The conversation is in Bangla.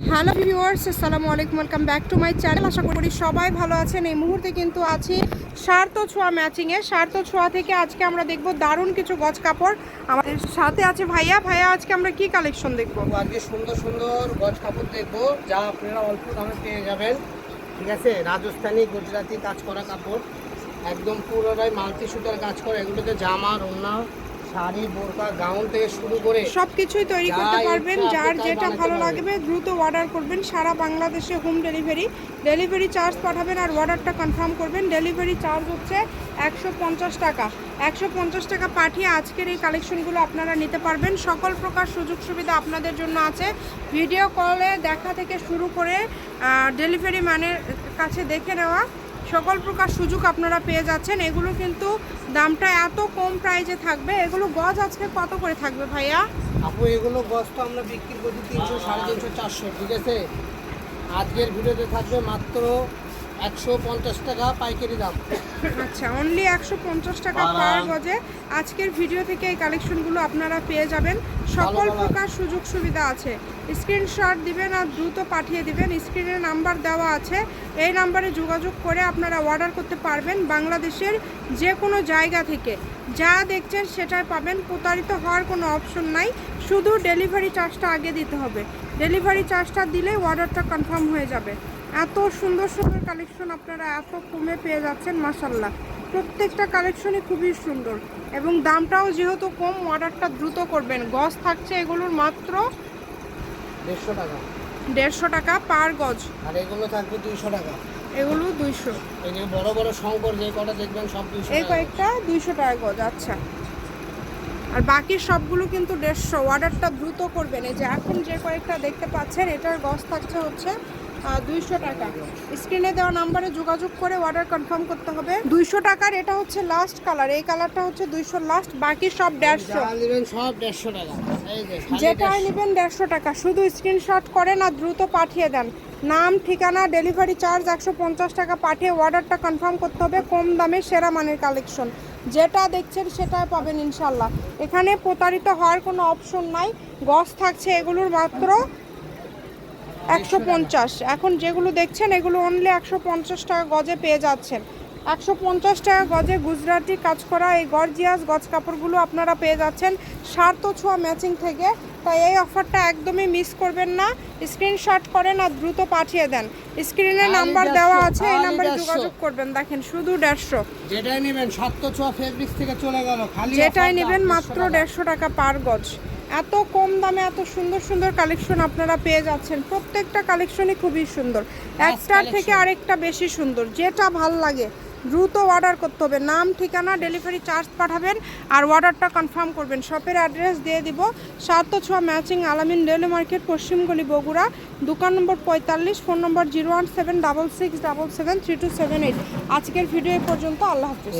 হ্যালো ভিউয়ার্স, আসসালামু আলাইকুম welcome back to my channel আশা করি সবাই ভালো আছেন। এই মুহূর্তে কিন্তু আছি সার্থ ছোঁয়া ম্যাচিংয়ে সার্থ ছোঁয়া থেকে আজকে আমরা দেখব দারুণ কিছু গজ কাপড়। আমাদের সাথে আছে ভাইয়া। ভাইয়া, আজকে আমরা কি কালেকশন দেখব? আজকে সুন্দর সুন্দর গজ কাপড় দেখব, যা আপনারা অল্প দামে পেয়ে যাবেন। ঠিক আছে? রাজস্থানি, গুজরাটি কাজ করা কাপড়। একদম পুরোটাই মাল্টি সুতার কাজ করা। এগুলোতে জামা ওড়না শাড়ি বোরকা গাউন থেকে শুরু করে সব কিছুই তৈরি করতে পারবেন যার যেটা ভালো লাগবে দ্রুত অর্ডার করবেন সারা বাংলাদেশে হোম ডেলিভারি ডেলিভারি চার্জ পাঠাবেন আর অর্ডারটা কনফার্ম করবেন। ডেলিভারি চার্জ হচ্ছে একশো পঞ্চাশ টাকা। একশো পঞ্চাশ টাকা পাঠিয়ে আজকের এই কালেকশনগুলো আপনারা নিতে পারবেন। সকল প্রকার সুযোগ সুবিধা আপনাদের জন্য আছে। ভিডিও কলে দেখা থেকে শুরু করে ডেলিভারি ম্যানের কাছে দেখে নেওয়া। সকল প্রকার সুযোগ আপনারা পেয়ে যাচ্ছেন। এগুলো কিন্তু দামটা এত কম প্রাইজে থাকবে। এগুলো গজ আজকে কত করে থাকবে ভাইয়া? আপু এগুলো গজ তো আমরা বিক্রি করছি তিনশো সাড়ে তিনশো চারশো ঠিক আছে? আজকের ভিডিওতে থাকবে মাত্র একশো পঞ্চাশ টাকা পাইকারি দাম। আচ্ছা অনলি একশো পঞ্চাশ টাকা পার গজে। আজকের ভিডিও থেকে এই কালেকশনগুলো আপনারা পেয়ে যাবেন। সকল প্রকার সুযোগ সুবিধা আছে। স্ক্রিনশট দিবেন আর দ্রুত পাঠিয়ে দিবেন। স্ক্রিনে নাম্বার দেওয়া আছে। এই নাম্বারে যোগাযোগ করে আপনারা অর্ডার করতে পারবেন বাংলাদেশের যে কোনো জায়গা থেকে। যা দেখছেন সেটাই পাবেন। প্রতারিত হওয়ার কোনো অপশন নাই। শুধু ডেলিভারি চার্জটা আগে দিতে হবে। ডেলিভারি চার্জটা দিলে অর্ডারটা কনফার্ম হয়ে যাবে। এত সুন্দর সুন্দর কালেকশন আপনারা এত কমে পেয়ে যাচ্ছেন মাসাল্লাহ প্রত্যেকটা কালেকশনই খুবই সুন্দর। এবং দামটাও যেহেতু কম, অর্ডারটা দ্রুত করবেন। গস থাকছে এগুলোর মাত্র দেড়শো টাকা। দেড়শো টাকা পার গজ। আর এগুলো থাকবে দুইশো টাকা। এগুলো দুইশো। এই যে বড় বড় শঙ্কর যে কটা দেখবেন সব দুইশো এই কয়েকটা দুইশো টাকা গজ আচ্ছা। আর বাকি সবগুলো কিন্তু দেড়শো। অর্ডারটা দ্রুত করবেন। এই যে এখন যে কয়েকটা দেখতে পাচ্ছেন এটার গজ থাকছে হচ্ছে দুইশো টাকা। স্ক্রিনে দেওয়া নাম্বারে যোগাযোগ করে অর্ডার কনফার্ম করতে হবে। দুইশো টাকার এটা হচ্ছে লাস্ট কালার এই কালারটা হচ্ছে দুইশো লাস্ট বাকি সব দেড়শো। সব দেড়শো টাকা। এই যে খালি যেটাই 150 নেবেন দেড়শো টাকা। শুধু স্ক্রিনশট করেন আর দ্রুত পাঠিয়ে দেন। নাম ঠিকানা ডেলিভারি চার্জ একশো পঞ্চাশ টাকা পাঠিয়ে অর্ডারটা কনফার্ম করতে হবে কম দামে সেরা মানের কালেকশন যেটা দেখছেন সেটাই পাবেন ইনশাল্লাহ। এখানে প্রতারিত হওয়ার কোনো অপশন নাই। গস থাকছে এগুলোর মাত্র একশো পঞ্চাশ। এখন যেগুলো দেখছেন এগুলো অনলি একশো পঞ্চাশ টাকা গজে পেয়ে যাচ্ছেন। একশো পঞ্চাশ টাকা গজে গুজরাটি কাজ করা এই গর্জিয়াস গজ কাপড়গুলো আপনারা পেয়ে যাচ্ছেন সার্থ ছোঁয়া ম্যাচিং থেকে। তাই এই অফারটা একদমই মিস করবেন না। স্ক্রিনশট করেন আর দ্রুত পাঠিয়ে দেন। স্ক্রিনে নাম্বার দেওয়া আছে এই নাম্বারে যোগাযোগ করবেন। দেখেন শুধু দেড়শো। যেটাই নেবেন সত্য ছোয়া ফেব্রিক্স থেকে চলে গেল খালি যেটাই নেবেন মাত্র দেড়শো টাকা পার গজ। এত কম দামে এত সুন্দর সুন্দর কালেকশন আপনারা পেয়ে যাচ্ছেন। প্রত্যেকটা কালেকশনই খুবই সুন্দর। একটার থেকে আরেকটা বেশি সুন্দর। যেটা ভালো লাগে দ্রুত অর্ডার করতে হবে। নাম ঠিকানা ডেলিভারি চার্জ পাঠাবেন আর অর্ডারটা কনফার্ম করবেন। শপের অ্যাড্রেস দিয়ে দিব। সাত ছোয়া ম্যাচিং আলামিন ডেলি মার্কেট পশ্চিমগলি বগুড়া। দোকান নম্বর পঁয়তাল্লিশ phone number zero one seven double six double seven three two seven eight আজকের ভিডিও এ পর্যন্ত। আল্লাহ হাফিজ।